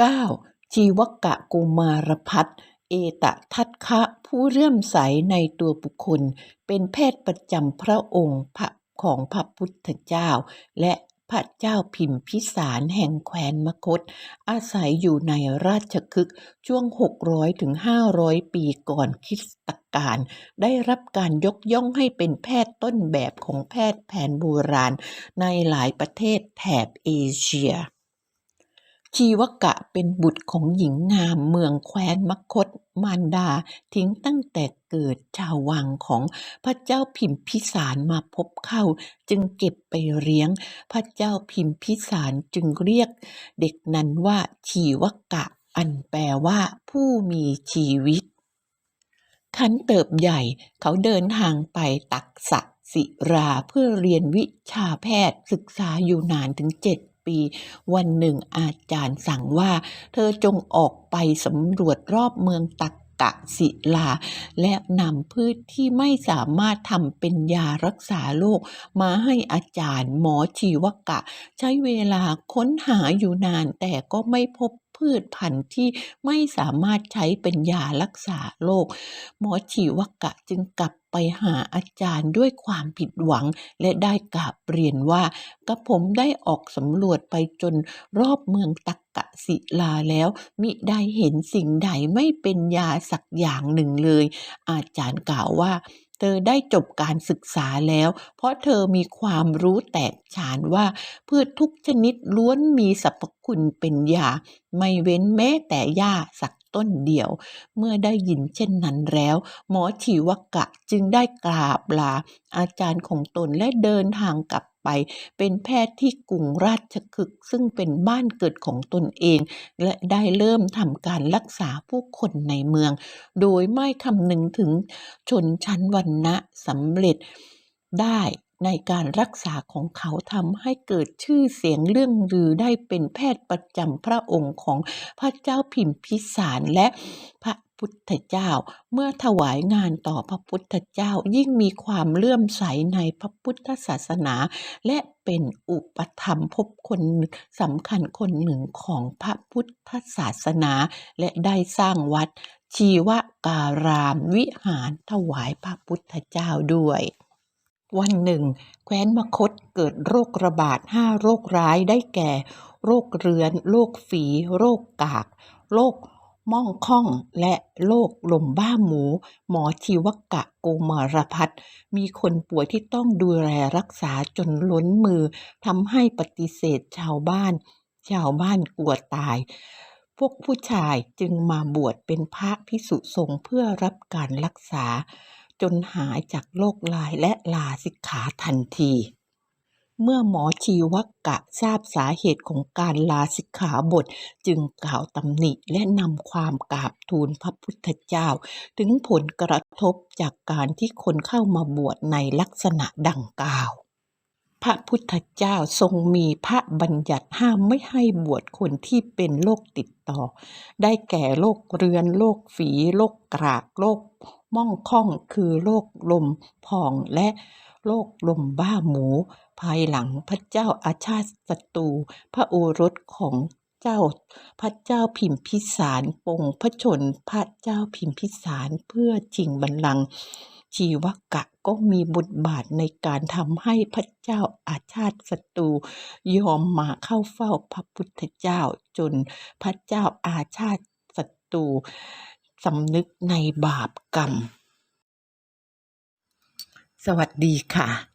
9. ชีวกะกุมารพัฒเอตทัคคะผู้เลื่อมใสในตัวบุคคล เป็นแพทย์ประจำพระองค์พระของพระพุทธเจ้า และพระเจ้าพิมพิสารแห่งแคว้นมคต อาศัยอยู่ในราชคฤห์ช่วง 600ถึง500 ปีก่อนคริสตกาลได้รับการยกย่องให้เป็นแพทย์ต้นแบบของแพทย์แผนโบราณ ในหลายประเทศแถบเอเชีย ชีวกะเป็นบุตรของหญิงงามเมืองแคว้นมคตมารดาทิ้งตั้งแต่เกิดชาววังของพระเจ้าพิมพิสารมาพบเข้า จึงเก็บไปเลี้ยง พระเจ้าพิมพิสารจึงเรียก เด็กนั้นว่าชีวกะ อันแปลว่าผู้มีชีวิตขันเติบใหญ่เขาเดินทางไปตักษะศิราเพื่อเรียนวิชาแพทย์ศึกษาอยู่นานถึงเจ็ด ปี วันหนึ่งอาจารย์สั่งว่า เธอจงออกไปสำรวจรอบเมืองตักกะศิลา และนำพืชที่ไม่สามารถทำเป็นยารักษาโรคมาให้อาจารย์หมอชีวกะ ใช้เวลาค้นหาอยู่นานแต่ก็ไม่พบ พืชพันธุ์ที่ไม่สามารถใช้เป็นยารักษาโรคหมอชีวกะจึงกลับไปหาอาจารย์ด้วยความผิดหวัง และได้กราบเรียนว่ากระผมได้ออกสำรวจไปจนรอบเมืองตักกะศิลาแล้ว มิได้เห็นสิ่งใดไม่เป็นยาสักอย่างหนึ่งเลย อาจารย์กล่าวว่า เธอได้จบการศึกษาแล้ว เพราะเธอมีความรู้แตกฉานว่า พืชทุกชนิดล้วนมีสรรพคุณเป็นยา ไม่เว้นแม้แต่หญ้าสักต้นเดียว เมื่อได้ยินเช่นนั้นแล้ว หมอชีวกะจึงได้กราบลาอาจารย์ของตนและเดินทางกลับ ไป เป็นแพทย์ที่กรุงราชคฤห์ซึ่งเป็นบ้านเกิดของตนเอง และได้เริ่มทำการรักษาผู้คนในเมือง โดยไม่คำนึงถึงชนชั้นวรรณะสำเร็จได้ในการรักษาของเขาทำให้เกิดชื่อเสียงเรื่องลือได้เป็นแพทย์ประจำพระองค์ของพระเจ้าพิมพิสารและพระ พุทธเจ้า เมื่อถวายงานต่อพระพุทธเจ้ายิ่งมีความเลื่อมใสในพระพุทธศาสนา และเป็นอุปธรรมภพคนสำคัญคนหนึ่งของพระพุทธศาสนา และได้สร้างวัด ชีวการามวิหารถวายพระพุทธเจ้าด้วยวันหนึ่ง แคว้นมคตเกิดโรคระบาดห้าโรคร้ายได้แก่ โรคเรื้อน โรคฝี โรคกาก โรค ม่องค่องและโรคลมบ้าหมู หมอชีวกะโกมารพัฒมีคนป่วยที่ต้องดูแลรักษาจนล้นมือทำให้ปฏิเสธชาวบ้าน ชาวบ้านกลัวตาย พวกผู้ชายจึงมาบวชเป็นพระพิสุสงฆ์เพื่อรับการรักษา จนหายจากโรคลายและลาสิกขาทันที เมื่อหมอชีวกะทราบสาเหตุของการลาสิกขาบท จึงกล่าวตำหนิและนำความกราบทูลพระพุทธเจ้า ถึงผลกระทบจากการที่คนเข้ามาบวชในลักษณะดังกล่าวพระพุทธเจ้าทรงมีพระบัญญัติห้ามไม่ให้บวชคนที่เป็นโรคติดต่อ ได้แก่โรคเรื้อนโรคฝีโรคกรากโรคม่องค่องคือโรคลมพองและโรคลมบ้าหมู ภายหลังพระเจ้าอาชาติศัตรูพระโอรสของเจ้าพระเจ้าพิมพิสารปงพระชนพระเจ้าพิมพิสารเพื่อชิงบัลลังก์ชีวกะก็มีบทบาทในการทำให้พระเจ้าอาชาติศัตรูยอมมาเข้าเฝ้าพระพุทธเจ้าจนพระเจ้าอาชาติศัตรูสำนึกในบาปกรรม สวัสดีค่ะ